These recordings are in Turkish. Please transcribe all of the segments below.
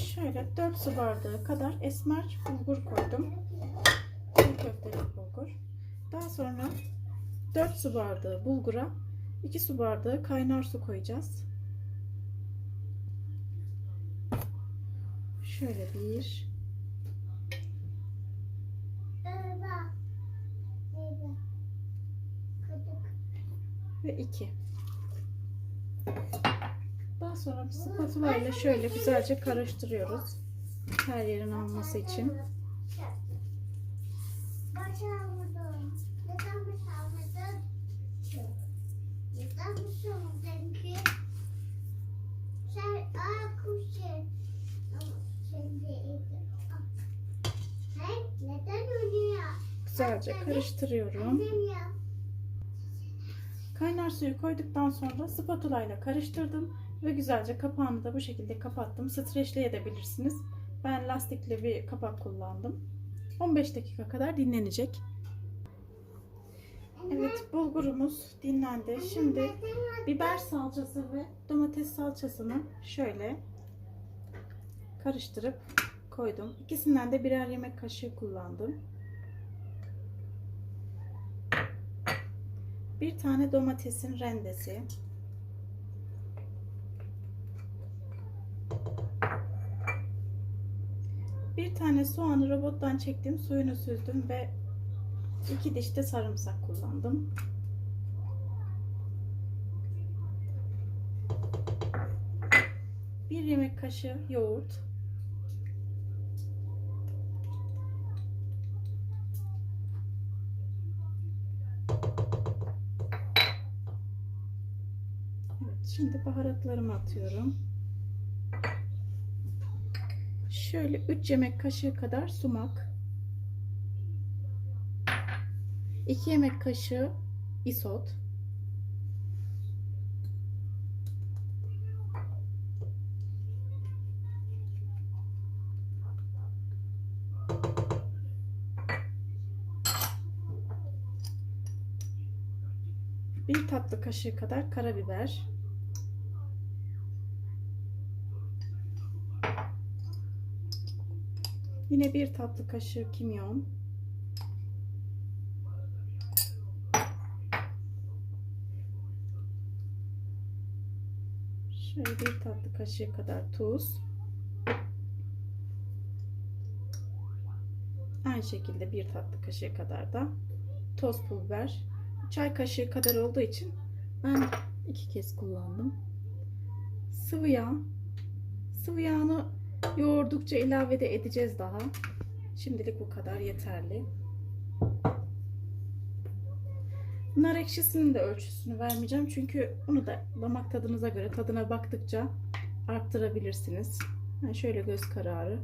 Şöyle 4 su bardağı kadar esmer bulgur koydum. Çiğ köftelik bulgur. Daha sonra 4 su bardağı bulgura 2 su bardağı kaynar su koyacağız. Şöyle bir, ve 2. Daha sonra spatula ile şöyle güzelce karıştırıyoruz. Her yerin alması için. Güzelce karıştırıyorum. Kaynar suyu koyduktan sonra spatula ile karıştırdım ve güzelce kapağını da bu şekilde kapattım. Streçleyebilirsiniz. Ben lastikli bir kapak kullandım. 15 dakika kadar dinlenecek. Evet bulgurumuz dinlendi. Şimdi biber salçası ve domates salçasını şöyle karıştırıp koydum. İkisinden de birer yemek kaşığı kullandım. Bir tane domatesin rendesi. Bir tane soğanı robottan çektim, suyunu süzdüm ve iki diş de sarımsak kullandım. Bir yemek kaşığı yoğurt. Evet, şimdi baharatlarımı atıyorum. Şöyle 3 yemek kaşığı kadar sumak. 2 yemek kaşığı isot. Bir tatlı kaşığı kadar karabiber. Yine bir tatlı kaşığı kimyon. Şöyle bir tatlı kaşığı kadar tuz. Aynı şekilde bir tatlı kaşığı kadar da toz pul biber. Çay kaşığı kadar olduğu için ben iki kez kullandım. Sıvı yağ. Sıvı yağını yoğurdukça ilave de edeceğiz daha. Şimdilik bu kadar yeterli. Nar ekşisinin de ölçüsünü vermeyeceğim. Çünkü onu da damak tadınıza göre tadına baktıkça arttırabilirsiniz. Ben şöyle göz kararı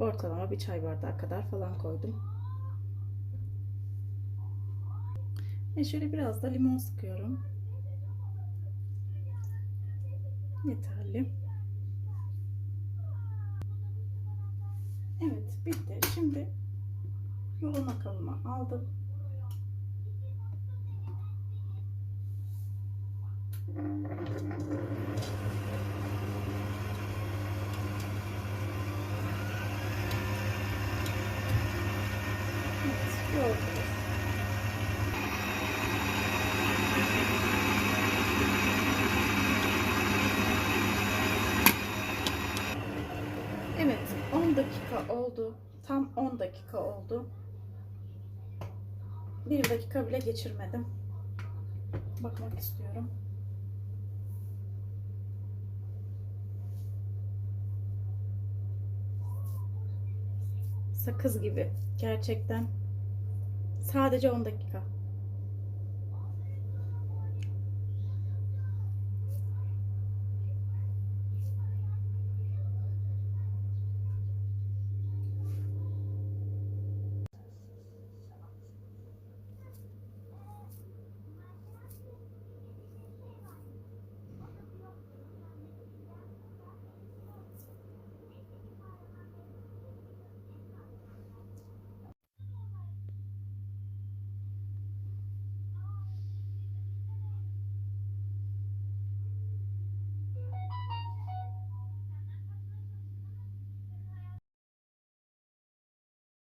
ortalama bir çay bardağı kadar falan koydum. Ve şöyle biraz da limon sıkıyorum. Yeterli. Evet bitti. Şimdi yoğurma kabıma aldım. Evet, yoğurdum. Evet 10 dakika oldu. Tam 10 dakika oldu. Bir dakika bile geçirmedim. Bakmak istiyorum. Sakız gibi. Gerçekten. Sadece 10 dakika.